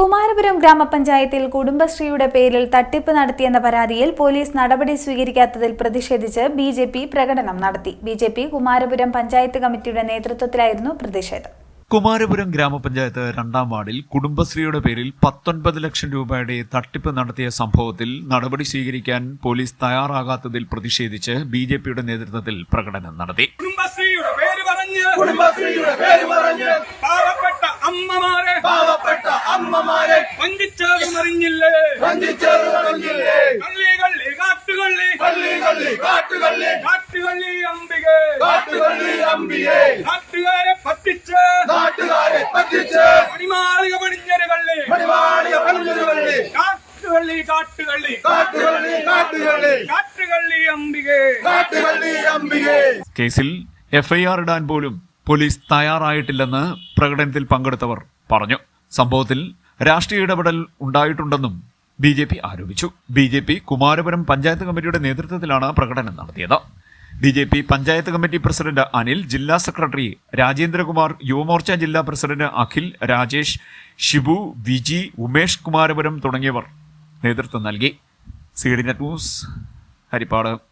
കുമാരപുരം ഗ്രാമപഞ്ചായത്തിൽ കുടുംബശ്രീയുടെ പേരിൽ തട്ടിപ്പ് നടത്തിയെന്ന പരാതിയിൽ പോലീസ് നടപടി സ്വീകരിക്കാത്തതിൽ പ്രതിഷേധിച്ച് ബി ജെ പി പ്രകടനം നടത്തി. B J P Kumarapuram panchayat കമ്മിറ്റിയുടെ നേതൃത്വത്തിലായിരുന്നു പ്രതിഷേധം. കുമാരപുരം ഗ്രാമപഞ്ചായത്ത് രണ്ടാം വാർഡിൽ കുടുംബശ്രീയുടെ പേരിൽ പത്തൊൻപത് ലക്ഷം രൂപയുടെ തട്ടിപ്പ് നടത്തിയ സംഭവത്തിൽ നടപടി സ്വീകരിക്കാൻ പോലീസ് തയ്യാറാകാത്തതിൽ പ്രതിഷേധിച്ച് ബി ജെ പിയുടെ നേതൃത്വത്തിൽ പ്രകടനം നടത്തി. കുടുംബശ്രീയുടെ പേര് പറഞ്ഞ് കുടുംബശ്രീയുടെ പേര് പറഞ്ഞ് വഞ്ചിച്ചതും അറിഞ്ഞില്ലേ വഞ്ചിച്ചത് പറഞ്ഞില്ലേ കള്ളി കള്ളി കാട്ടുകള്ളി. കള്ളി കള്ളി കാട്ടുകള്ളി. കാട്ടുകള്ളി അമ്പികെ. കാട്ടുകള്ളി അമ്പികെ. നാട്ടുകാരെ പറ്റിച്ച്. നാട്ടുകാരെ പറ്റിച്ച്. പണിമാളിക പണിഞ്ഞൊരു കള്ളി. പണിമാളിക പണിഞ്ഞൊരു കള്ളി. കാട്ടുകള്ളി കാട്ടുകള്ളി. കാട്ടുകള്ളി കാട്ടുകള്ളി. കാട്ടുകള്ളി അമ്പികെ. കാട്ടുകള്ളി അമ്പികെ. കേസിൽ എഫ്ഐആർ ഇടാൻ പോലും പോലീസ് തയ്യാറായിട്ടില്ലെന്ന് പ്രകടനത്തിൽ പങ്കെടുത്തവർ പറഞ്ഞു. സംഭവത്തിൽ രാഷ്ട്രീയ ഇടപെടൽ ഉണ്ടായിട്ടുണ്ടെന്നും ബി ജെ പി ആരോപിച്ചു. B J P Kumarapuram panchayat കമ്മിറ്റിയുടെ നേതൃത്വത്തിലാണ് പ്രകടനം നടത്തിയത്. B J P panchayat committee president Anil ജില്ലാ സെക്രട്ടറി രാജേന്ദ്രകുമാർ യുവമോർച്ച ജില്ലാ പ്രസിഡന്റ് അഖിൽ രാജേഷ് ഷിബു വിജി ഉമേഷ് കുമാരപുരം തുടങ്ങിയവർ നേതൃത്വം നൽകി. C D net news Haripad.